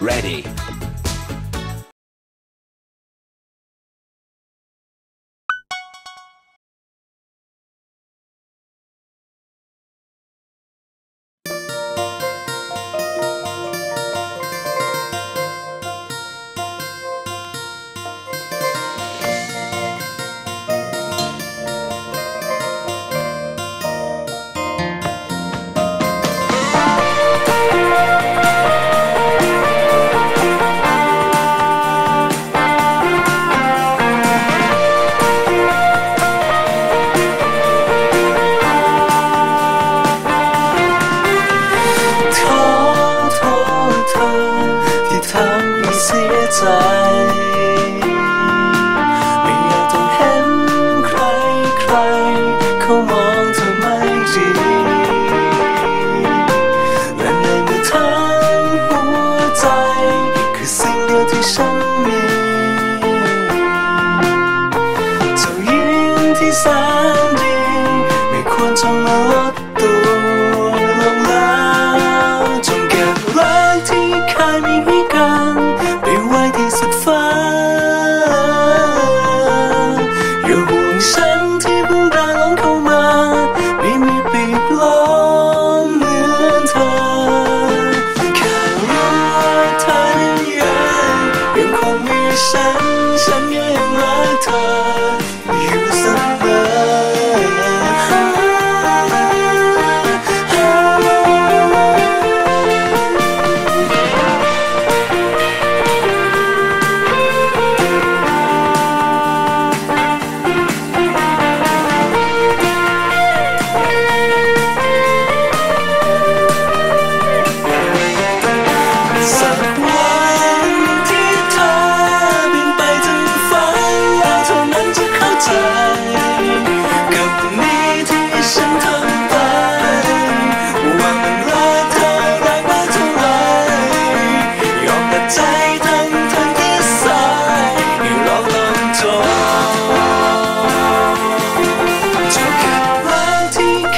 ready.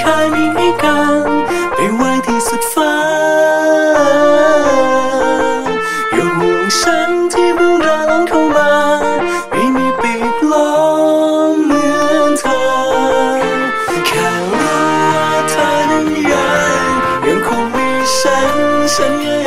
ค่นี้กันไปไว้ที่สุดฟ้า อยู่ห่วงฉันที่พวกเราต้อเข้ามา ไม่มีปีกล้อมเหมือนเธอ แค่รู้ว่าเธอนั้นยังยังคงมีฉัน ฉันยัง